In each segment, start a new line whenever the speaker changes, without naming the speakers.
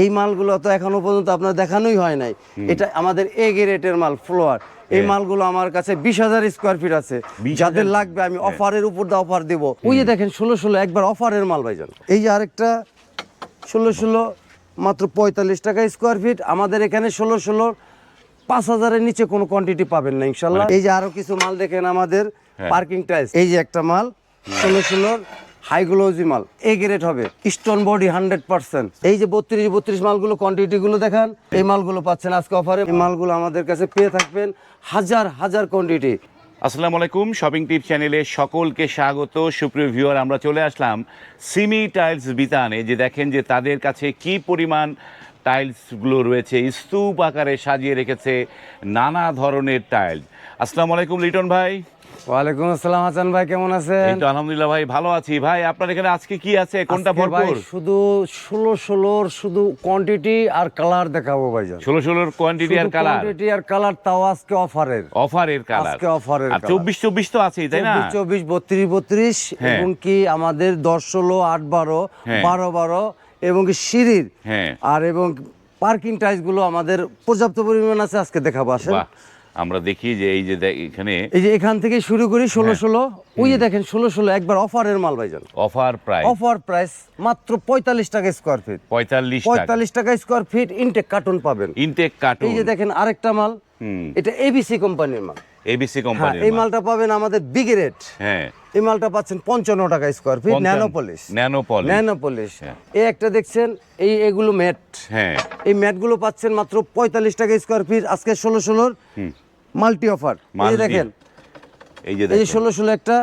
এই মালগুলো তো এখনও পর্যন্ত আপনার দেখানোই হয় নাই। এটা আমাদের এ গ্রেটের মাল ফ্লোয়ার এই মালগুলো আমার কাছে বিশ হাজার স্কোয়ার ফিট আছে।
20,000
যাদের লাগবে আমি অফারের উপর দিয়ে অফার দেবো। ওই যে দেখেন ষোলো ষোলো একবার অফারের মাল ভাইজান। এই যে আরেকটা ষোলো ষোলো মাত্র পঁয়তাল্লিশ টাকা স্কোয়ার ফিট আমাদের এখানে ষোলো ষোলো পাঁচ হাজারের নিচে কোনো কোয়ান্টিটি পাবেন না ইনশাল্লাহ। এই যে আরও কিছু মাল দেখেন আমাদের পার্কিং টাইলস এই যে একটা মাল ষোলো ষোলোর হাইগ্লোজি মাল এ গ্রেড হবে স্টোন বডি হান্ড্রেড পার্সেন্ট এই যে বত্রিশ বত্রিশ মালগুলো কোয়ান্টিটি গুলো দেখান, এই মালগুলো পাচ্ছেন আজকে অফারে এই মালগুলো আমাদের কাছে পেয়ে থাকবেন হাজার হাজার কোয়ান্টিটি
আসসালামু আলাইকুম শপিং টিপ চ্যানেলে সকলকে স্বাগত। সুপ্রিয় ভিউয়ার আমরা চলে আসলাম সিমি টাইলস বিতানে যে দেখেন যে তাদের কাছে কি পরিমাণ টাইলসগুলো রয়েছে, স্তূপ আকারে সাজিয়ে রেখেছে নানা ধরনের টাইলস আসসালামু আলাইকুম, লিটন ভাই।
ওয়ালাইকুম আসসালাম হাসান ভাই কেমন আছেন?
এই তো আলহামদুলিল্লাহ ভাই ভালো আছি। ভাই আপনার এখানে আজকে কি আছে? কোনটা ভরপুর?
শুধু ষোলো ষোলোর শুধু কোয়ান্টিটি আর কালার দেখাবো ভাইজান।
ষোলো ষোলোর কোয়ান্টিটি আর কালার
কোয়ান্টিটি আর কালার তাও আজকে অফারের
অফারের কালার
আজকে offer-এর
আর
colour।
চব্বিশ চব্বিশ তো আছেই তাই না?
চব্বিশ চব্বিশ বত্রিশ বত্রিশ
হ্যাঁ।
এবং কি আমাদের দশ ষোলো আট বারো
হ্যাঁ।
বারো বারো এবং কি সিঁড়ির।
হ্যাঁ।
আর এবং পার্কিং টাইলসগুলো আমাদের পর্যাপ্ত পরিমাণ আছে আজকে দেখাবো। আসেন।
আমরা দেখি যে এই যে এখানে
এই যে এখান থেকে শুরু করি ষোলো
হ্যাঁ।
ষোলো। ওই যে দেখেন ষোলো ষোলো একবার অফারের মাল ভাইজান।
Offer price.
অফার প্রাইস মাত্র পঁয়তাল্লিশ টাকা স্কোয়ার ফিট
পঁয়তাল্লিশ
পঁয়তাল্লিশ টাকা স্কোয়ার ফিট ইনটেক কার্টুন পাবেন।
ইনটেক কার্টুন
এই যে দেখেন আরেকটা মাল এটা এবিসি কোম্পানির মাল।
এবিসি
হ্যাঁ
কোম্পানির
এই মালটা পাবেন আমাদের বিগ রেট
হ্যাঁ।
এই মালটা পাচ্ছেন পঞ্চান্ন টাকা square feet nanopolish
nanopolish
nanopolish. এই একটা দেখছেন এই এগুলো ম্যাট
হ্যাঁ।
এই ম্যাটগুলো পাচ্ছেন মাত্র পঁয়তাল্লিশ টাকা স্কোয়ার ফিট আজকে ষোলো ষোলোর মাল্টি অফার এই দেখেন।
এই যে
এই ষোলো ষোলো একটা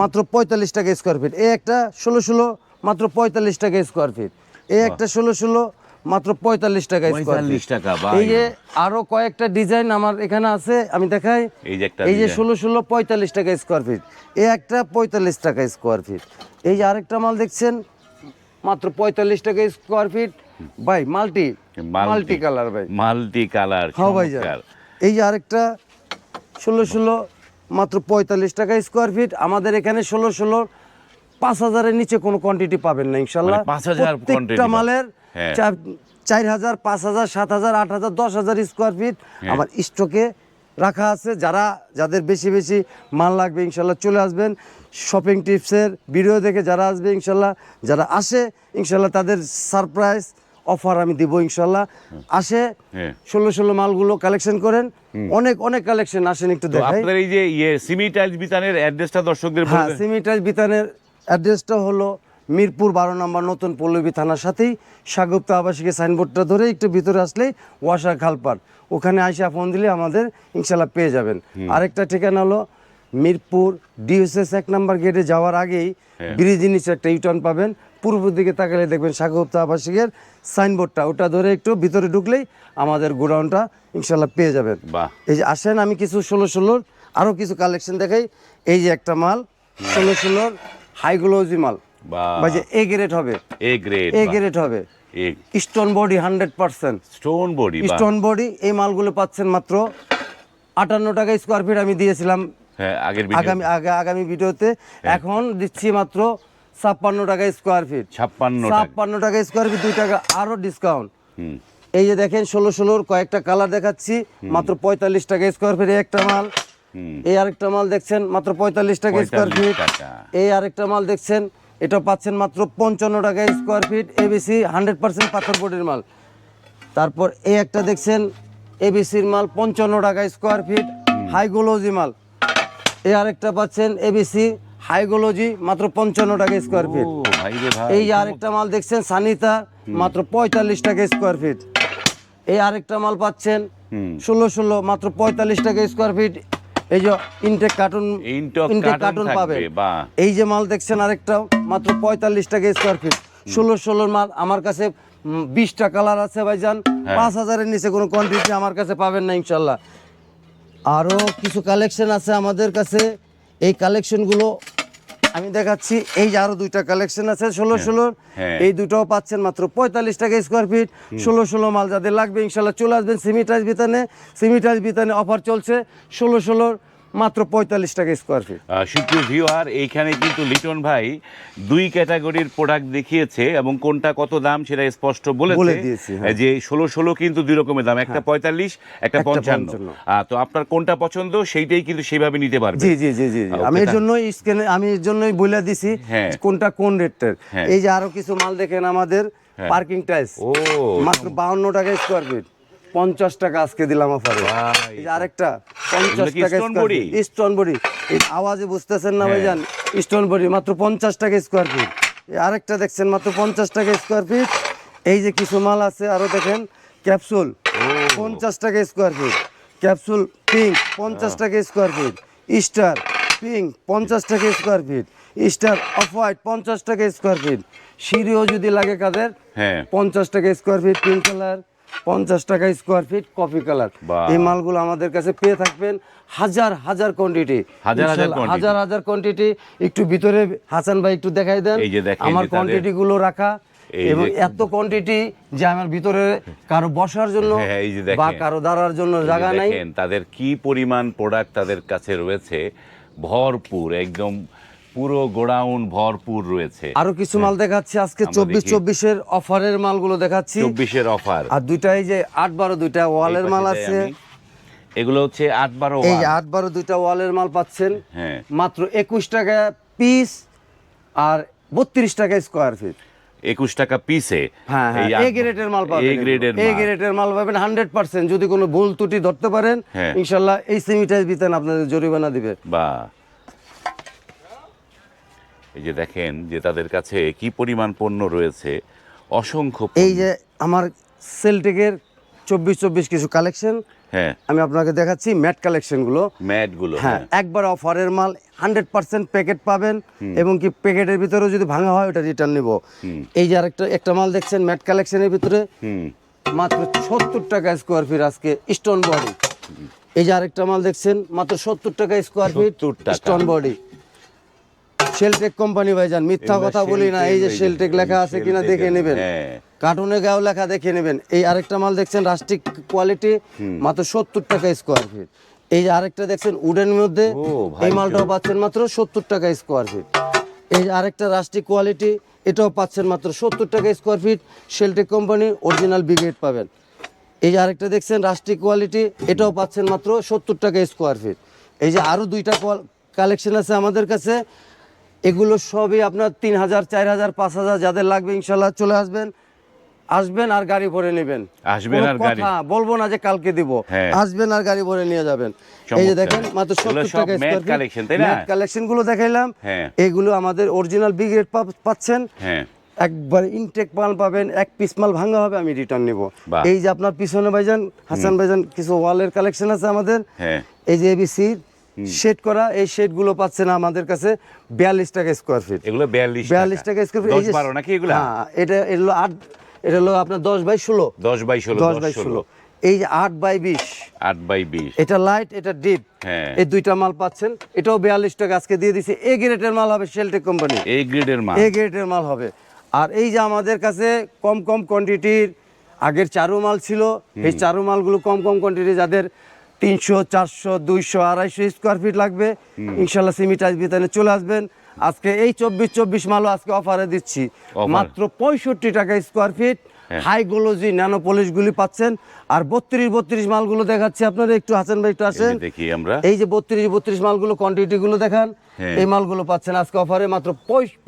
মাত্র পঁয়তাল্লিশ টাকা স্কোয়ার ফিট এই একটা ষোলো ষোলো মাত্র পঁয়তাল্লিশ টাকা স্কোয়ার ফিট এই একটা ষোলো ষোলো মাত্র পঁয়তাল্লিশ টাকা
45 টাকা।
এই যে আরও কয়েকটা ডিজাইন আমার এখানে আছে আমি দেখাই।
এই যে একটা
এই যে ষোলো ষোলো পঁয়তাল্লিশ টাকা স্কোয়ার ফিট এই একটা পঁয়তাল্লিশ টাকা স্কোয়ার ফিট এই যে আরেকটা মাল দেখছেন মাত্র পঁয়তাল্লিশ টাকা স্কোয়ার ফিট ভাই মাল্টি মাল্টি। কালার ভাই।
মাল্টি কালার
হ্যাঁ ভাই এই যে আরেকটা ষোলো ষোলো মাত্র পঁয়তাল্লিশ টাকা স্কোয়ার ফিট আমাদের এখানে ষোলো ষোলো পাঁচ হাজারের নিচে কোনো কোয়ান্টিটি পাবেন না ইনশাল্লাহ।
মানে 5,000 quantity
প্রত্যেকটা মালের
হ্যাঁ।
চার- হাজার পাঁচ হাজার সাত হাজার আট হাজার দশ হাজার স্কোয়ার ফিট
হ্যাঁ।
আমার স্টকে রাখা আছে। যারা যাদের বেশি বেশি মাল লাগবে ইনশাল্লাহ চলে আসবেন। শপিং টিপসের ভিডিও দেখে যারা আসবে ইনশাল্লাহ। যারা আসে ইনশাল্লাহ তাদের সারপ্রাইজ অফার আমি দিব ইনশাল্লাহ। আসে
হ্যাঁ।
ষোলো ষোলো মালগুলো কালেকশন করেন। অনেক অনেক কালেকশন আসেন একটু দেখাই।
আপনাদের এই যে ইয়ে সিমি টাইলস বিতানের অ্যাড্রেসটা দর্শকদের
হ্যাঁ সিমিটাইজ বিতানের অ্যাড্রেসটা হলো মিরপুর বারো নম্বর নতুন পল্লবী থানার সাথেই। সাগুপ্তা আবাসিকের সাইনবোর্ডটা ধরে একটু ভিতরে আসলেই ওয়াসা খালপার ওখানে আইসা ফোন দিলে আমাদের ইনশাল্লাহ পেয়ে যাবেন। আরেকটা ঠিকানা হলো মিরপুর ডিএসএস এক নম্বর গেটে যাওয়ার আগেই
হ্যাঁ।
ব্রিজের নিচে একটা ইউটার্ন পাবেন। পূর্ব দিকে তাকালে দেখবেন সাগুপ্তা আবাসিকের সাইনবোর্ডটা। ওটা ধরে একটু ভিতরে ঢুকলেই আমাদের গোডাউনটা ইনশাল্লাহ পেয়ে যাবেন। এই যে আসেন আমি কিছু ষোলো ষোলোর আরও কিছু কালেকশন দেখাই। এই যে একটা মাল ষোলো ষোলোর হাইগ্লোজি মাল
বা
যে এ গ্রেড হবে।
এ গ্রেড
এ গ্রেড হবে। Stone body hundred percent
stone body
stone body এই মালগুলো পাচ্ছেন মাত্র আটান্ন টাকা স্কোয়ার ফিট আমি দিয়েছিলাম।
হ্যাঁ
আগামী আগা- আগামী ভিডিওতে এখন দিচ্ছি মাত্র ছাপ্পান্ন টাকা স্কোয়ার ফিট
56 টাকা।
ছাপ্পান্ন টাকা স্কোয়ার ফিট দুই টাকা আরও ডিসকাউন্ট এই যে দেখেন ষোলো ষোলোর কয়েকটা কালার দেখাচ্ছি। মাত্র পঁয়তাল্লিশ টাকা স্কোয়ার ফিট একটা মাল। এই আরেকটা মাল দেখছেন মাত্র পঁয়তাল্লিশ টাকা স্কোয়ার ফিট এই আরেকটা মাল দেখছেন এটা পাচ্ছেন মাত্র পঞ্চান্ন টাকা square feet A B C hundred percent পাথর বডির মাল। তারপর এই একটা দেখছেন এবিসির মাল পঞ্চান্ন টাকা স্কোয়ার ফিট হাইগোলজি মাল। এই আরেকটা পাচ্ছেন এবিসি হাইগোলজি মাত্র পঞ্চান্ন টাকা স্কোয়ার ফিট এই আরেকটা মাল দেখছেন সানিতা মাত্র পঁয়তাল্লিশ টাকা স্কোয়ার ফিট এই আরেকটা মাল পাচ্ছেন ষোলো ষোলো মাত্র পঁয়তাল্লিশ টাকা স্কোয়ার ফিট এই যে ইনটেক কার্টুন ইনটেক কার্টুন পাবেন। এই যে মাল দেখছেন আরেকটা মাত্র পঁয়তাল্লিশ টাকা স্কোয়ার ফিট ষোলো ষোলোর মাল আমার কাছে বিশটা কালার আছে ভাইজান।
হ্যাঁ।
পাঁচ হাজারের নিচে কোনো কোয়ান্টিটি আমার কাছে পাবেন না ইনশাল্লাহ। আরও কিছু কালেকশন আছে আমাদের কাছে। এই কালেকশনগুলো আমি দেখাচ্ছি এই যে আরও দুইটা কালেকশন আছে ষোলো ষোলোর
হ্যাঁ।
এই দুটোও পাচ্ছেন মাত্র পঁয়তাল্লিশ টাকা স্কোয়ার ফিট ষোলো ষোলো মাল যাদের লাগবে ইনশাল্লাহ চলে আসবেন সিমিটাইজ বিতানে সিমিটাইজ বিতানে অফার চলছে ষোলো ষোলোর মাত্র পঁয়তাল্লিশ টাকা স্কোয়ার ফিট
সুপ্রিয় ভিউয়ার এইখানে কিন্তু লিটন ভাই দুই ক্যাটাগরির প্রোডাক্ট দেখিয়েছে এবং কোনটা কত দাম সেটা স্পষ্ট
বলে দিয়েছি, হ্যাঁ।
যে ষোলো ষোলো কিন্তু দুই রকমের দাম একটা পঁয়তাল্লিশ একটা পঞ্চান্ন। তো আপনার কোনটা পছন্দ সেইটাই কিন্তু সেইভাবে নিতে পারবে।
জি জি জি জি। আমি এর জন্যই স্ক্যানে আমি এর জন্যই বলে দিছি
হ্যাঁ।
কোনটা কোন
হ্যাঁ।
এই যে আরও কিছু মাল দেখেন আমাদের
হ্যাঁ।
পার্কিং টাইলস
ও
মাত্র বাউন্ন টাকা স্কোয়ার ফিট পঞ্চাশ টাকা আজকে দিলাম অফারে এই যে আরেকটা পঞ্চাশ টাকা স্কোয়ার ফিট স্টোন বডি আওয়াজে বুঝতেছেন না
হ্যাঁ।
ভাইজান? স্টোন বডি মাত্র পঞ্চাশ টাকা স্কোয়ার ফিট এই আরেকটা দেখছেন মাত্র পঞ্চাশ টাকা স্কোয়ার ফিট এই যে কিছু মাল আছে আরও দেখেন ক্যাপসুল পঞ্চাশ টাকা স্কোয়ার ফিট ক্যাপসুল পিঙ্ক পঞ্চাশ টাকা স্কোয়ার ফিট স্টার পিঙ্ক পঞ্চাশ টাকা square feet star off white পঞ্চাশ টাকা স্কোয়ার ফিট সিঁড়িও যদি লাগে কাদের
হ্যাঁ।
পঞ্চাশ টাকা স্কোয়ার ফিট পিঙ্ক কালার পঞ্চাশ টাকা স্কোয়ার ফিট কফি কালার। এই মালগুলো আমাদের কাছে পেয়ে থাকবেন হাজার হাজার কোয়ান্টিটি
হাজার হাজার
কোয়ান্টিটি একটু ভিতরে হাসান ভাই একটু দেখাই দেন। আমার কোয়ান্টিটি গুলো রাখা এবং এত কোয়ান্টিটি যে আমার ভিতরে কারও বসার জন্য
হ্যাঁ, এই যে দেখেন।
বা কারও দাঁড়ার জন্য জায়গা নাই।
তাদের কি পরিমাণ প্রোডাক্ট তাদের কাছে রয়েছে। ভরপুর একদম পুরো গোডাউন ভরপুর রয়েছে।
আরও কিছু মাল দেখাচ্ছি। আজকে চব্বিশ। চব্বিশের অফারের মালগুলো দেখাচ্ছি।
চব্বিশের অফার।
আর দুইটা এই যে আট বারো দুইটা ওয়ালের মাল আছে।
এগুলো হচ্ছে আট বারো
এই আট বারো দুইটা ওয়ালের মাল পাচ্ছেন।
হ্যাঁ।
মাত্র একুশ টাকা পিস আর বত্রিশ টাকা স্কোয়ার ফিট।
একুশ টাকা পিসে।
হ্যাঁ হ্যাঁ এ গ্রেডের মাল পাবেন
এ গ্রেডের
এ গ্রেডের মাল পাবেন হান্ড্রেড পার্সেন্ট। যদি কোনো ভুল ত্রুটি ধরতে পারেন
হ্যাঁ।
ইনশাল্লাহ এই সেমিটাইজ বিতান আপনাদের জরিমানা দিবে।
বা এই যে দেখেন যে তাদের কাছে কি পরিমাণ পণ্য রয়েছে অসংখ্য
এই যে আমার সেলটেকের চব্বিশ চব্বিশ কিছু কালেকশন
হ্যাঁ।
আমি আপনাকে দেখাচ্ছি ম্যাট কালেকশনগুলো
ম্যাটগুলো
হ্যাঁ একবার অফারের মাল হান্ড্রেড পার্সেন্ট প্যাকেট পাবেন এবং কি প্যাকেটের ভিতরেও যদি ভাঙা হয় ওটা রিটার্ন নিব। এই যে আরেকটা একটা মাল দেখছেন ম্যাট কালেকশনের ভিতরে? মাত্র সত্তর টাকা স্কোয়ার ফিট আজকে স্টোন বডি এই যে আরেকটা মাল দেখছেন মাত্র সত্তর টাকা square feet stone body Shelltech company ভাইজান মিথ্যা কথা বলি না এই যে শেলটেক লেখা আছে কিনা দেখে নেবেন।
হ্যাঁ।
কার্টুনে গাও লেখা দেখে নেবেন। এই আরেকটা মাল দেখছেন রাস্টিক কোয়ালিটি মাত্র সত্তর টাকা স্কোয়ার ফিট এই যে আরেকটা দেখছেন উডেন মধ্যে এই মালটাও পাচ্ছেন মাত্র সত্তর টাকা স্কোয়ার ফিট এই যে আরেকটা রাস্টিক কোয়ালিটি এটাও পাচ্ছেন মাত্র সত্তর টাকা square feet Shelltech company original brigade পাবেন। এই যে আরেকটা দেখছেন রাস্টিক কোয়ালিটি এটাও পাচ্ছেন মাত্র সত্তর টাকা স্কোয়ার ফিট এই যে আরও দুইটা কালেকশন আছে আমাদের কাছে। এগুলো সবই আপনার তিন হাজার চার হাজার পাঁচ হাজার যাদের লাগবে ইনশাল্লাহ চলে আসবেন। আসবেন আর গাড়ি ভরে নেবেন।
আসবেন আর গাড়ি-
বলব না যে কালকে দিব।
হ্যাঁ।
আসবেন আর গাড়ি ভরে নিয়ে যাবেন। এই যে দেখেন মাত্র
এগুলো
সত্তর
সব
টাকা
matte collection, তাই না?
কালেকশনগুলো দেখাইলাম।
হ্যাঁ।
এগুলো আমাদের অরিজিনাল বিগ রেট পাচ্ছেন।
হ্যাঁ।
একবার ইনটেক মাল পাবেন এক পিস মাল ভাঙা হবে আমি রিটার্ন নিব। এই যে আপনার পিছনে ভাইজান হাসান ভাইজান কিছু ওয়ালের কালেকশন আছে আমাদের।
হ্যাঁ।
এই যে এবিসি শেড করা এই শেডগুলো পাচ্ছেন আমাদের কাছে বিয়াল্লিশ টাকা স্কোয়ার ফিট
এগুলো বিয়াল্লিশ
টাকা। স্কোয়ার ফিট
বারো নাকি এগুলা?
হ্যাঁ এটা হলো আট এটা হলো আপনার দশ বাই ষোলো।
দশ বাই ষোলো
দশ বাই ষোলো। এই আট বাই বিশ।
আট বাই বিশ।
এটা লাইট এটা ডিপ
হ্যাঁ।
এই দুইটা মাল পাচ্ছেন। এটাও বিয়াল্লিশ টাকা আজকে দিয়ে দিছি। এ গ্রেডের মাল হবে শেলটেক কোম্পানি
এই গ্রেডের মাল।
এ গ্রেডের মাল হবে। আর এই যে আমাদের কাছে কম কম কোয়ান্টিটির আগের চারু মাল ছিল এই চারু মালগুলো কম কম কোয়ান্টিটি যাদের তিনশো চারশো দুইশো আড়াইশো স্কোয়ার ফিট লাগবে। ইনশাল্লাহ সিমিটাইজ বিতানে চলে আসবেন। আজকে এই চব্বিশ চব্বিশ মালও আজকে অফারে দিচ্ছি। মাত্র পঁয়ষট্টি টাকা square feet
high glossy
high glossy nano পলিশগুলি পাচ্ছেন। আর বত্রিশ বত্রিশ মালগুলো দেখাচ্ছি আপনারা একটু হাসান ভাই একটু আসেন।
দেখি আমরা।
এই যে বত্রিশ বত্রিশ মালগুলো কোয়ান্টিটি গুলো দেখান। এই মালগুলো পাচ্ছেন আজকে অফারে মাত্র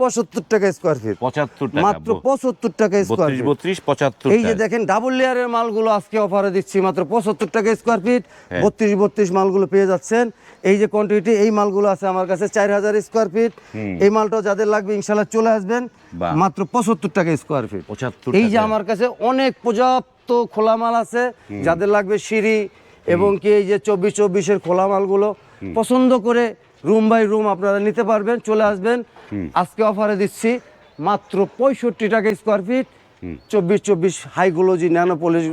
পঁচাত্তর টাকা স্কোয়ার ফিট
পঁচাত্তর টাকা
মাত্র পঁচাত্তর টাকা স্কোয়ার ফিট
বত্রিশ পঁচাত্তর
এই যে দেখেন ডাবল লেয়ারের মালগুলো আজকে অফারে দিচ্ছি মাত্র পঁচাত্তর টাকা স্কোয়ার ফিট
হ্যাঁ।
বত্রিশ বত্রিশ মালগুলো পেয়ে যাচ্ছেন। এই যে কোয়ান্টিটি এই মালগুলো আছে আমার কাছে চার হাজার স্কোয়ার ফিট এই মালটাও যাদের লাগবে ইনশাল্লাহ চলে আসবেন। মাত্র পঁচাত্তর টাকা স্কোয়ার ফিট
পঁচাত্তর
এই যে আমার কাছে অনেক পর্যাপ্ত খোলা মাল আছে। যাদের লাগবে সিঁড়ি এবং কি এই যে চব্বিশ চব্বিশের খোলা মালগুলো পছন্দ করে রুম বাই রুম আপনারা নিতে পারবেন চলে আসবেন। আজকে অফারে দিচ্ছি মাত্র পঁয়ষট্টি টাকা স্কোয়ার ফিট চব্বিশ চব্বিশ হাইগুলোজি ন্যানো পলিশ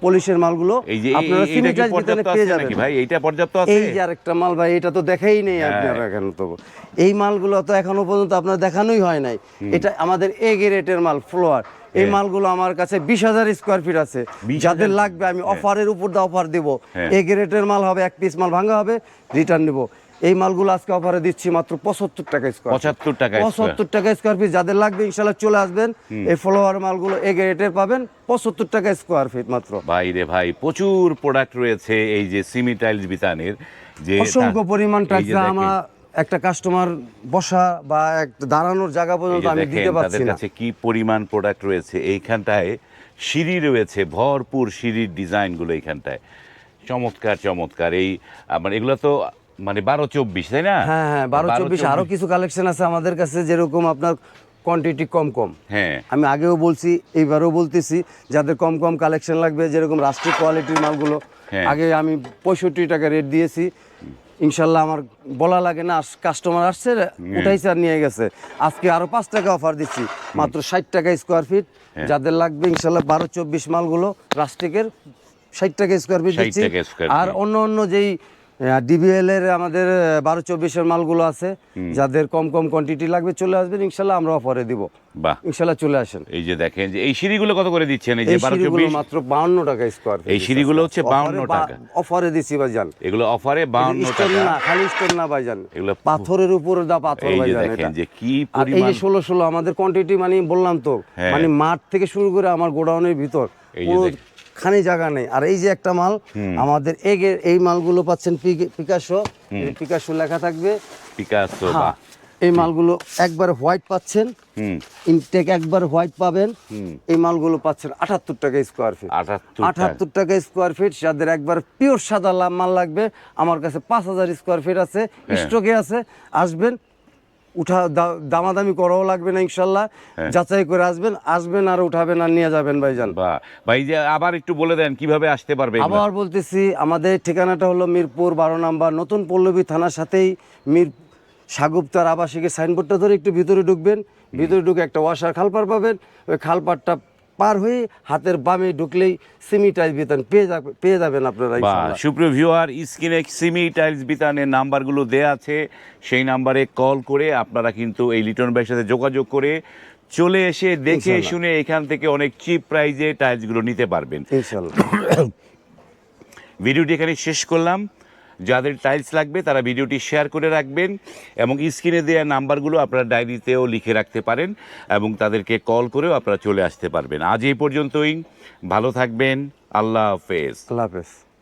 পলিশের মালগুলো।
এই যে এই-
আপনারা
এইটা কি
সিমিটাইজ
পর্যাপ্ত
বিতানে পেয়ে যাবেন।
ভাই? এইটা পর্যাপ্ত আছে?
এই যে আরেকটা মাল ভাই এটা তো দেখাই নেই
হ্যাঁ।
আপনারা এখন তো। এই মালগুলো তো এখনও পর্যন্ত আপনার দেখানোই হয় নাই। এটা আমাদের এ গ্রেটের মাল ফ্লোয়ার এই
হ্যাঁ।
মালগুলো আমার কাছে বিশ হাজার স্কোয়ার ফিট আছে। যাদের লাগবে আমি অফারের উপর দিয়ে অফার দিব।
হ্যাঁ।
এ গ্রেটের মাল হবে এক পিস মাল ভাঙা হবে রিটার্ন নিব। এই মালগুলো আজকে অফারে দিচ্ছি মাত্র পঁচাত্তর টাকা স্কোয়ার
পঁচাত্তর টাকা
পঁচাত্তর টাকা স্কোয়ার ফিট যাদের লাগবে ইনশাল্লাহ চলে আসবেন। এই ফলোয়ার মালগুলো এ গ্রেটের পাবেন পঁচাত্তর টাকা স্কোয়ার ফিট মাত্র।
ভাই রে ভাই প্রচুর প্রোডাক্ট রয়েছে এই যে সিমি টাইলস বিতানের যে
অসংখ্য পরিমাণ টাকা
দেখেন,
একটা কাস্টমার বসা বা দাঁড়ানোর জায়গা পর্যন্ত আমি দিতে পারছি না।
কাছে কি পরিমাণ প্রোডাক্ট রয়েছে? এইখানটায় সিঁড়ি রয়েছে ভরপুর সিঁড়ির ডিজাইনগুলো এইখানটায়। চমৎকার চমৎকার। এই মানে এগুলো তো মানে বারো চব্বিশ তাই না?
হ্যাঁ হ্যাঁ বারো চব্বিশ আরও কিছু কালেকশন আছে আমাদের কাছে যেরকম আপনার কোয়ান্টিটি কম কম।
হ্যাঁ।
আমি আগেও বলছি এইবারও বলতেছি যাদের কম কম কালেকশন লাগবে যেরকম রাষ্ট্রীয় কোয়ালিটির মালগুলো।
হ্যাঁ।
আগে আমি পঁয়ষট্টি টাকা রেট দিয়েছি। ইনশাল্লাহ আমার বলা লাগে না কাস্টমার আসছে উঠাইছে আর নিয়ে গেছে। আজকে আরও পাঁচ টাকা অফার দিচ্ছি মাত্র ষাট টাকা স্কোয়ার ফিট
হ্যাঁ।
যাদের লাগবে ইনশাল্লাহ বারো চব্বিশ মালগুলো রাষ্ট্রিকের ষাট টাকা স্কোয়ার ফিট
60
দিচ্ছি। আর অন্য অন্য যেই ডিবিএল এর আমাদের বারো চব্বিশের মালগুলো আছে। যাদের কম কম কোয়ান্টিটি লাগবে চলে আসবেন। ইনশাল্লাহ আমরা অফারে দিব।
বাহ।
ইনশাল্লাহ চলে আসেন।
এই যে দেখেন যে এই সিঁড়িগুলো কত করে দিচ্ছেন? এই যে বারো চব্বিশ?
মাত্র বাউন্ন টাকা স্কোয়ার
এই সিঁড়িগুলো হচ্ছে 52 টাকা।
অফারে দিছি ভাইজান।
এগুলো অফারে বাউন্ন টাকা।
না খালি স্টোন না ভাইজান।
এগুলো
পাথরের উপরে দা পাথর ভাইজান
দেখেন যে কি
আর এই যে ষোলো ষোলো আমাদের কোয়ান্টিটি মানে বললাম তো
হ্যাঁ।
মানে মাঠ থেকে শুরু করে আমার গোডাউনের ভিতর খানি জায়গা নেই। আর এই যে একটা মাল আমাদের এগের এই মালগুলো পাচ্ছেন পিকাশো পিকাশো লেখা থাকবে।
পিকাসো বা
হ্যাঁ, এই মালগুলো একবার হোয়াইট পাচ্ছেন। ইনটেক একবার হোয়াইট পাবেন। এই মালগুলো পাচ্ছেন আটাত্তর টাকা স্কোয়ার ফিট
আটাত্তর টাকা।
স্কোয়ার ফিট যাদের একবার পিওর সাদা মাল লাগবে আমার কাছে পাঁচ হাজার স্কোয়ার ফিট আছে
হ্যাঁ।
স্টকে আছে আসবেন উঠা দামাদামি করাও লাগবে না ইনশাল্লাহ।
হ্যাঁ।
যাচাই করে আসবেন আসবেন আর উঠাবেন আর নিয়ে যাবেন ভাইজান।
ভাই যে আবার একটু বলে দেন কীভাবে আসতে পারবে
আবার বলতেছি আমাদের ঠিকানাটা হলো মিরপুর বারো নাম্বার নতুন পল্লবী থানার সাথেই মির সাগুপ্তার আবাসিকের সাইনবোর্ডটা ধরে একটু ভিতরে ঢুকবেন। ভিতরে ঢুকে একটা ওয়াশার খালপার পাবেন। ওই খালপারটা পার হয়ে হাতের বামে ঢুকলেই সিমি টাইলস বেতন পেয়ে যাবে পেয়ে যাবেন আপনারা।
সুপ্রিয় ভিউয়ার স্ক্রিনে সিমি টাইলস বিতানের নাম্বারগুলো দেয়া আছে সেই নাম্বারে কল করে আপনারা কিন্তু এই লিটন ভাইয়ের সাথে যোগাযোগ করে চলে এসে দেখে শুনে এখান থেকে অনেক চিপ প্রাইজে টাইলসগুলো নিতে পারবেন। ভিডিওটি এখানে শেষ করলাম। যাদের টাইলস লাগবে, তারা ভিডিওটি শেয়ার করে রাখবেন এবং স্ক্রিনে দেওয়া নাম্বারগুলো আপনারা ডায়েরিতেও লিখে রাখতে পারেন এবং তাদেরকে কল করেও আপনারা চলে আসতে পারবেন। আজ এই পর্যন্তই। ভালো থাকবেন। আল্লাহ হাফেজ।
আল্লাহ হাফেজ।